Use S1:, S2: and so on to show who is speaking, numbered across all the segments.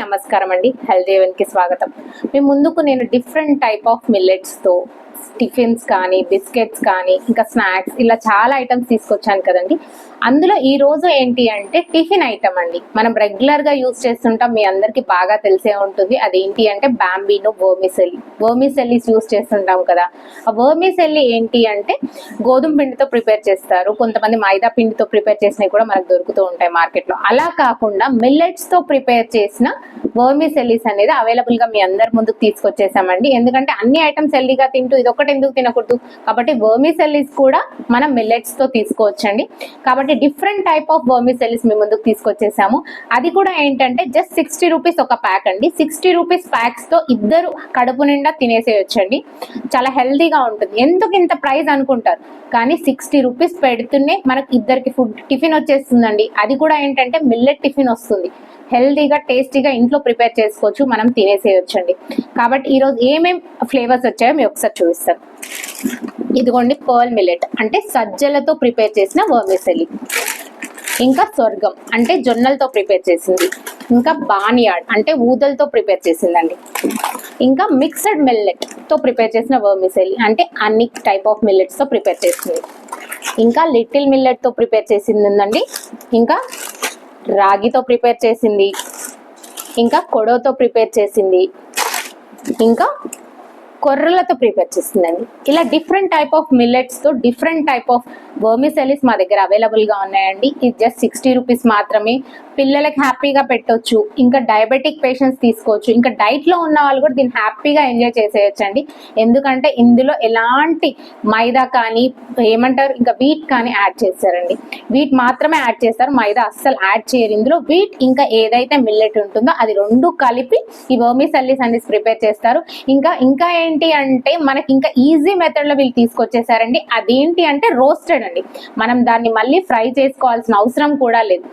S1: నమస్కారం అండి హెల్దేవన్కి కి స్వాగతం. మీ ముందుకు నేను డిఫరెంట్ టైప్ ఆఫ్ మిల్లెట్స్తో టిఫిన్స్ కానీ బిస్కెట్స్ కానీ ఇంకా స్నాక్స్ ఇలా చాలా ఐటమ్స్ తీసుకొచ్చాను కదండి. అందులో ఈ రోజు ఏంటి అంటే టిఫిన్ ఐటమ్ అండి. మనం రెగ్యులర్గా యూజ్ చేస్తుంటాం మీ అందరికి బాగా తెలిసే ఉంటుంది. అదేంటి అంటే బాంబీను వర్మిసెల్లి. వర్మిసెల్లీస్ యూజ్ చేస్తుంటాం కదా. ఆ వర్మిసెల్లి ఏంటి అంటే గోధుమ పిండితో ప్రిపేర్ చేస్తారు. కొంతమంది మైదా పిండితో ప్రిపేర్ చేసినవి కూడా మనకు దొరుకుతూ ఉంటాయి మార్కెట్లో. అలా కాకుండా మిల్లెట్స్తో ప్రిపేర్ చేసిన వర్మిసెల్లీస్ అనేది అవైలబుల్గా మీ అందరి ముందుకు తీసుకొచ్చేసామండి. ఎందుకంటే అన్ని ఐటమ్స్ హెల్దీగా తింటూ ఇది ఒకటి ఎందుకు తినకూడదు? కాబట్టి వర్మిసెల్లిస్ కూడా మనం మిల్లెట్స్తో తీసుకోవచ్చండి. కాబట్టి డిఫరెంట్ టైప్ ఆఫ్ వర్మిసెల్లిస్ మీ ముందుకు తీసుకొచ్చేసాము. అది కూడా ఏంటంటే జస్ట్ సిక్స్టీ రూపీస్ ఒక ప్యాక్ అండి. సిక్స్టీ రూపీస్ ప్యాక్స్తో ఇద్దరు కడుపు నిండా తినేసేయొచ్చండి. చాలా హెల్దీగా ఉంటుంది. ఎందుకు ఇంత ప్రైస్ అనుకుంటారు? కానీ సిక్స్టీ రూపీస్ పెడుతూనే మనకి ఇద్దరికి ఫుడ్ టిఫిన్ వచ్చేస్తుందండి. అది కూడా ఏంటంటే మిల్లెట్ టిఫిన్ వస్తుంది. హెల్దీగా టేస్టీగా ఇంట్లో ప్రిపేర్ చేసుకోవచ్చు. మనం తినేసేయొచ్చండి. కాబట్టి ఈరోజు ఏమేం ఫ్లేవర్స్ వచ్చాయో మేము ఒకసారి చూపిస్తాను. ఇదిగోండి పర్ల్ మిల్లెట్. అంటే సజ్జలతో ప్రిపేర్ చేసిన వర్మిసెలి ఇంకా స్వర్గం అంటే జొన్నలతో ప్రిపేర్ చేసింది. ఇంకా బానియాడ్ అంటే ఊదలతో ప్రిపేర్ చేసిందండి. ఇంకా మిక్స్డ్ మిల్లెట్తో ప్రిపేర్ చేసిన వర్మిసెలి అంటే అన్ని టైప్ ఆఫ్ మిల్లెట్స్తో ప్రిపేర్ చేసింది. ఇంకా లిటిల్ మిల్లెట్తో ప్రిపేర్ చేసింది ఉందండి. ఇంకా రాగితో ప్రిపేర్ చేసింది. ఇంకా కొడవతో ప్రిపేర్ చేసింది. ఇంకా కొర్రలతో ప్రిపేర్ చేస్తుందండి. ఇలా డిఫరెంట్ టైప్ ఆఫ్ మిల్లెట్స్తో డిఫరెంట్ టైప్ ఆఫ్ వర్మిసెలిస్ మా దగ్గర అవైలబుల్గా ఉన్నాయండి. ఇది జస్ట్ సిక్స్టీ రూపీస్ మాత్రమే. పిల్లలకి హ్యాపీగా పెట్టొచ్చు. ఇంకా డయాబెటిక్ పేషెంట్స్ తీసుకోవచ్చు. ఇంకా డైట్లో ఉన్న వాళ్ళు కూడా దీన్ని హ్యాపీగా ఎంజాయ్ చేసేయచ్చండి. ఎందుకంటే ఇందులో ఎలాంటి మైదా కానీ ఏమంటారు ఇంకా వీట్ కానీ యాడ్ చేస్తారండి. వీట్ మాత్రమే యాడ్ చేస్తారు. మైదా అస్సలు యాడ్ చేయరు. ఇందులో వీట్ ఇంకా ఏదైతే మిల్లెట్ ఉంటుందో అది రెండు కలిపి ఈ వర్మిసెల్లిస్ అనేది ప్రిపేర్ చేస్తారు. ఇంకా ఇంకా ఏంటి అంటే మనకి ఇంకా ఈజీ మెథడ్లో వీళ్ళు తీసుకొచ్చేసారండి. అదేంటి అంటే రోస్టెడ్ అండి. మనం దాన్ని మళ్ళీ ఫ్రై చేసుకోవాల్సిన అవసరం కూడా లేదు.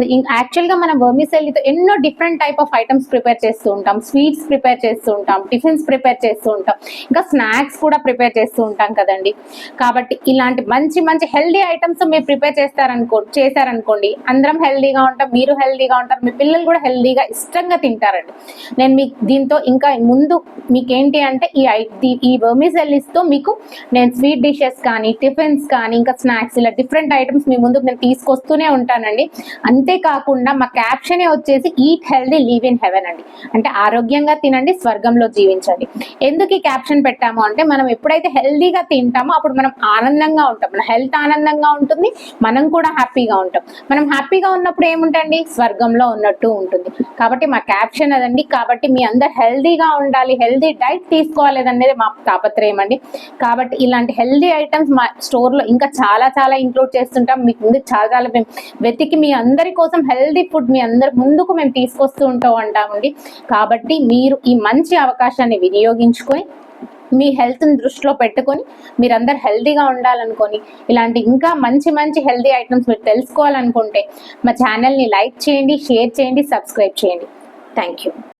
S1: యాక్చువల్గా మనం వర్మిసెల్లీతో ఎన్నో different type of items prepare చేస్తూ ఉంటాం. స్వీట్స్ ప్రిపేర్ చేస్తూ ఉంటాం. టిఫిన్స్ ప్రిపేర్ చేస్తూ ఉంటాం. ఇంకా స్నాక్స్ కూడా ప్రిపేర్ చేస్తూ ఉంటాం కదండి. కాబట్టి ఇలాంటి మంచి మంచి హెల్దీ ఐటమ్స్ మీరు ప్రిపేర్ చేస్తారనుకో చేశారనుకోండి అందరం హెల్దీగా ఉంటాం మీరు హెల్దీగా ఉంటారు మీ పిల్లలు కూడా హెల్దీగా ఇష్టంగా తింటారండి. నేను మీకు దీంతో ఇంకా ముందు మీకేంటి అంటే ఈ ఐ- ఈ- ఈ మీకు నేను స్వీట్ డిషెస్ కానీ టిఫిన్స్ కానీ ఇంకా స్నాక్స్ ఇలా డిఫరెంట్ ఐటమ్స్ మీ ముందుకు నేను తీసుకొస్తూనే ఉంటానండి. అంతేకాకుండా మా క్యాప్షనే వచ్చేసి eat healthy live in heaven అండి. అంటే ఆరోగ్యంగా తినండి స్వర్గంలో జీవించండి. ఎందుకు ఈ క్యాప్షన్ పెట్టాము అంటే మనం ఎప్పుడైతే హెల్దీగా తింటామో అప్పుడు మనం ఆనందంగా ఉంటాం. మన హెల్త్ ఆనందంగా ఉంటుంది మనం కూడా హ్యాపీగా ఉంటాం. మనం హ్యాపీగా ఉన్నప్పుడు ఏముంటండి? స్వర్గంలో ఉన్నట్టు ఉంటుంది. కాబట్టి మా క్యాప్షన్ అదండి. కాబట్టి మీ అందరు హెల్దీగా ఉండాలి హెల్దీ డైట్ తీసుకోవాలనేది మా తాపత్రయం అండి. కాబట్టి ఇలాంటి హెల్దీ ఐటమ్స్ మా స్టోర్లో ఇంకా చాలా చాలా ఇంక్లూడ్ చేస్తుంటాం. మీకు ముందు చాలా చాలా వెతికి మీ అందరి కోసం హెల్దీ ఫుడ్ మీ అందరి ముందుకు మేము తీసుకొస్తూ ఉంటాం అంటామండి. కాబట్టి మీరు ఈ మంచి అవకాశాన్ని వినియోగించుకొని మీ హెల్త్ని దృష్టిలో పెట్టుకొని మీరందరు హెల్తీగా ఉండాలనుకొని ఇలాంటి ఇంకా మంచి మంచి హెల్తీ ఐటమ్స్ మీరు తెలుసుకోవాలనుకుంటే మా ఛానల్ని లైక్ చేయండి షేర్ చేయండి సబ్స్క్రైబ్ చేయండి. Thank you